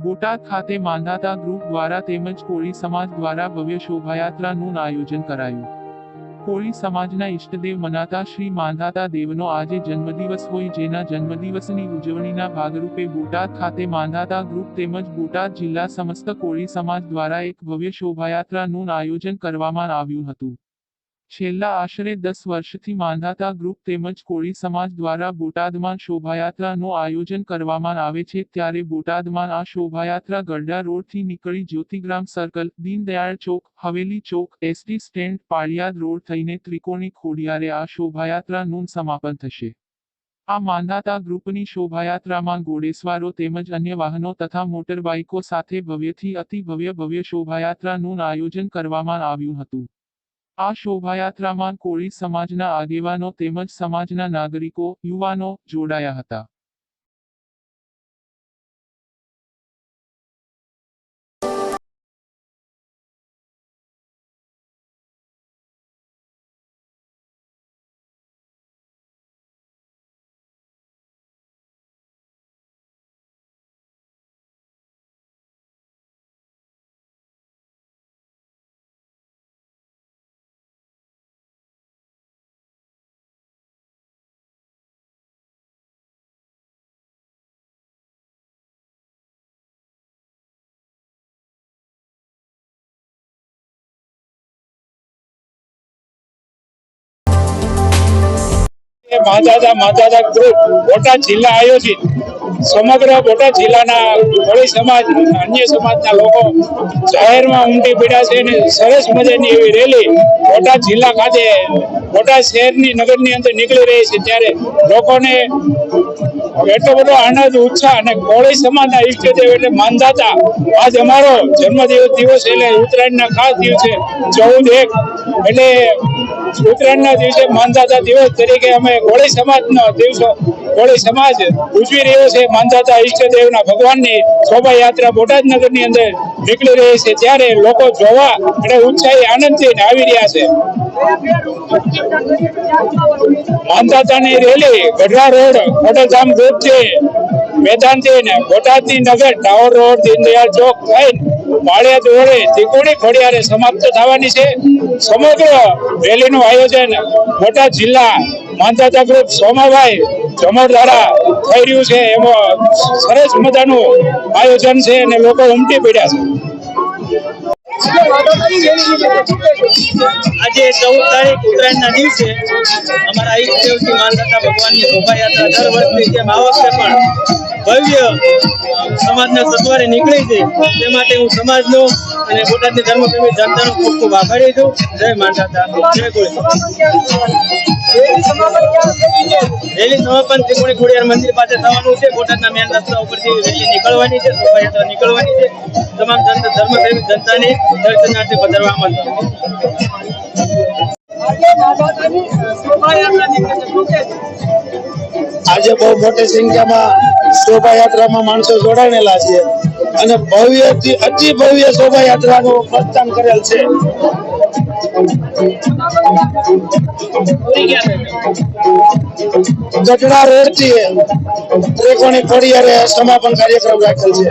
બોટાદ ખાતે માંધાતા ગ્રુપ દ્વારા તેમજ કોળી સમાજ દ્વારા ભવ્ય શોભાયાત્રાનું આયોજન કરાયું. કોળી સમાજના ઇષ્ટદેવ મનાતા શ્રી માંધાતા દેવનો આજે જન્મદિવસ હોય જેના જન્મદિવસની ઉજવણીના ભાગરૂપે બોટાદ ખાતે માંધાતા ગ્રુપ તેમજ બોટાદ જિલ્લા સમસ્ત કોળી સમાજ દ્વારા એક ભવ્ય શોભાયાત્રાનું આયોજન કરવામાં આવ્યું હતું. છેલ્લા આશરે દસ વર્ષથી માંધાતા ગ્રુપ તેમજ કોળી સમાજ દ્વારા બોટાદમાં શોભાયાત્રાનું આયોજન કરવામાં આવે છે, ત્યારે બોટાદમાં આ શોભાયાત્રા ગરડા રોડથી નીકળી જ્યોતિગ્રામ સર્કલ, દીનદયાળ ચોક, હવેલી ચોક, એસટી સ્ટેન્ડ, પાળિયાદ રોડ થઈને ત્રિકોણી ખોડિયારે આ શોભાયાત્રાનું સમાપન થશે. આ માંધાતા ગ્રુપની શોભાયાત્રામાં ઘોડેસવારો તેમજ અન્ય વાહનો તથા મોટરબાઇકો સાથે ભવ્યથી અતિ ભવ્ય ભવ્ય શોભાયાત્રાનું આયોજન કરવામાં આવ્યું હતું. આ શોભાયાત્રામાં કોળી સમાજના આગેવાનો તેમજ સમાજના નાગરિકો યુવાનો જોડાયા હતા. માધાદા માધાદા ગ્રુપ બોટાદ જિલ્લા આયોજિત. સમગ્ર બોટાદ જિલ્લાના કોળી સમાજ અન્ય સમાજના લોકો જાહેરમાં ઉમટી પડ્યા છે અને સરસ મજાની એવી રેલી બોટાદ જિલ્લા ખાતે બોટાદ શહેરની નગરની અંદર નીકળી રહી છે ત્યારે લોકોને એટલો બધો આનંદ, ઉત્સાહ અને કોળી સમાજના ઈષ્ટદેવ એટલે માનદાતા. આજ અમારો જન્મદિવસ દિવસ એટલે ઉત્તરાયણના ખાસ દિવસે ચૌદ એક એટલે ઉત્તરાયણના દિવસે માનદાતા દિવસ તરીકે અમે કોળી સમાજનો દિવસો કોળી સમાજ ઉજવી રહ્યો છે. માનદાતા ઈષ્ટદેવના ભગવાનની શોભાયાત્રા બોટાદ અંદર નીકળી રહી છે. ત્યારે લોકો જોવા અને ઉત્સાહી, આનંદથી આવી રહ્યા છે. માનદાતાની રેલી ગઢડા રોડ કોટેધામ રોડથી મેદાનથી ને બોટાદની નગર, ટાવર રોડ દીનદયાળ ચોક થઈને પાળિયાદ રોડે ત્રિકોણી ખોડિયારે સમાપ્ત થવાની છે. સમગ્ર રેલીનું આયોજન બોટાદ જિલ્લા માનદાતા ગ્રુપ સોમાભાઈ જમોર દ્વારા થઈ રહ્યું છે. એમાં સરસ મજાનું આયોજન છે અને લોકો ઉમટી પડ્યા છે. આજે ચૌદ તારીખ ઉત્તરાયણના દિવસે અમારા ઈષ્ટદેવથી માનદાતા ભગવાનની શોભાયાત્રા દર વર્ષની જેમ આ પણ ભવ્ય સમાજના સત્વારે નીકળી છે તે માટે હું સમાજનો અને બોટાદની ધર્મપ્રેમી જનતાનો ખૂબ ખૂબ આભારી છું. જય માતા રેલી સમાપન ત્રિકોણી ખોડિયાર મંદિર પાસે થવાનું છે. બોટાદના મેન રસ્તા ઉપરથી રેલી નીકળવાની છે. શોભાયાત્રા નીકળવાની છે. તમામ જનતા ધર્મપ્રેમી જનતાને દર્શનાર્થે પધારવા આમંત્રણ આજે બહુ મોટી સંખ્યામાં શોભાયાત્રામાં માણસો જોડાયેલા છે. અને ભવ્ય અતિ ભવ્ય શોભાયાત્રાનું પ્રસ્થાન કરેલ છે. ગઢડા રોડ ત્રિકોણી ખોડિયારે સમાપન કાર્યક્રમ રાખેલ છે.